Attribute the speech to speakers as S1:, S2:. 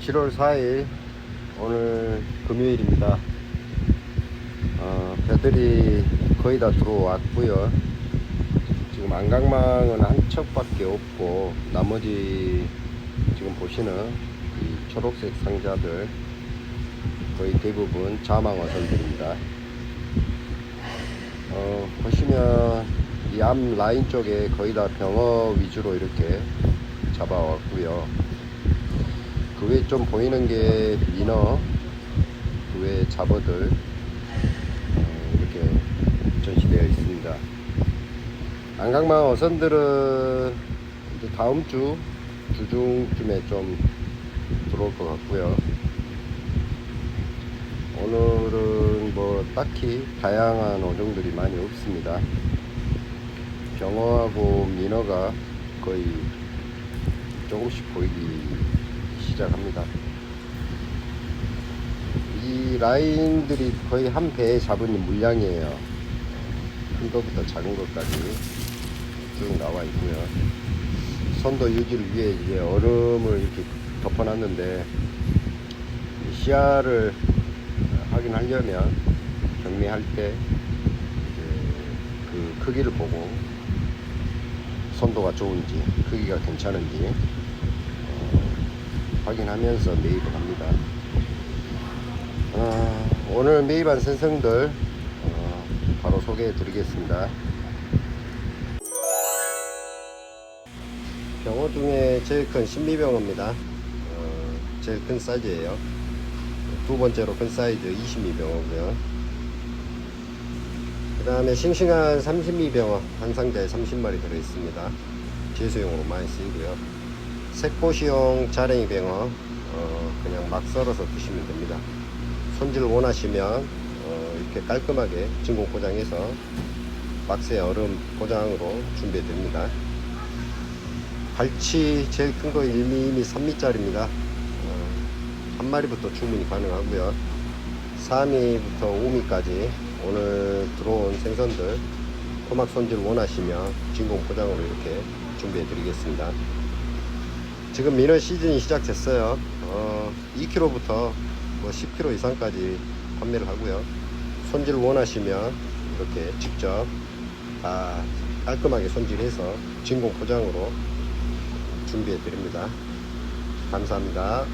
S1: 7월 4일 오늘 금요일입니다. 어, 배들이 거의 다 들어왔고요. 지금 안강망은 한 척밖에 없고 나머지 지금 보시는 이 초록색 상자들 거의 대부분 자망어선들입니다. 어, 보시면 이 앞 라인 쪽에 거의 다 병어 위주로 이렇게 잡아왔고요. 그 외에 좀 보이는 게 민어, 그 외에 잡어들 어, 이렇게 전시되어 있습니다. 안강망 어선들은 이제 다음 주 주중쯤에 좀 들어올 것 같고요. 오늘은 뭐 딱히 다양한 어종들이 많이 없습니다. 병어하고 민어가 거의 조금씩 보이기 시작합니다. 이 라인들이 거의 한 배에 잡은 물량이에요. 큰 것부터 작은 것까지 쭉 나와 있고요. 선도 유지를 위해 이제 얼음을 이렇게 덮어놨는데 이 시야를 확인하려면 경매할 때 그 크기를 보고 선도가 좋은지 크기가 괜찮은지 어, 확인하면서 매입을 합니다. 어, 오늘 매입한 선생들 어, 바로 소개해 드리겠습니다. 병어 중에 제일 큰 신미병어입니다. 어, 제일 큰 사이즈예요. 두 번째로 큰 사이즈 20미병어고요. 그 다음에 싱싱한 30미병어 한 상자에 30마리 들어있습니다. 제수용으로 많이 쓰이고요. 색보시용 자랭이 병어 어, 그냥 막 썰어서 드시면 됩니다. 손질 원하시면 어, 이렇게 깔끔하게 진공 포장해서 박스에 얼음 포장으로 준비해 드립니다. 갈치 제일 큰 거 1mm, 3mm짜리입니다. 한 마리부터 주문이 가능하고요. 3미부터 5미까지 오늘 들어온 생선들 토막 손질 원하시면 진공 포장으로 이렇게 준비해 드리겠습니다. 지금 민어 시즌이 시작됐어요. 어, 2kg부터 뭐 10kg 이상까지 판매를 하고요. 손질 원하시면 이렇게 직접 다 깔끔하게 손질해서 진공 포장으로 준비해 드립니다. 감사합니다.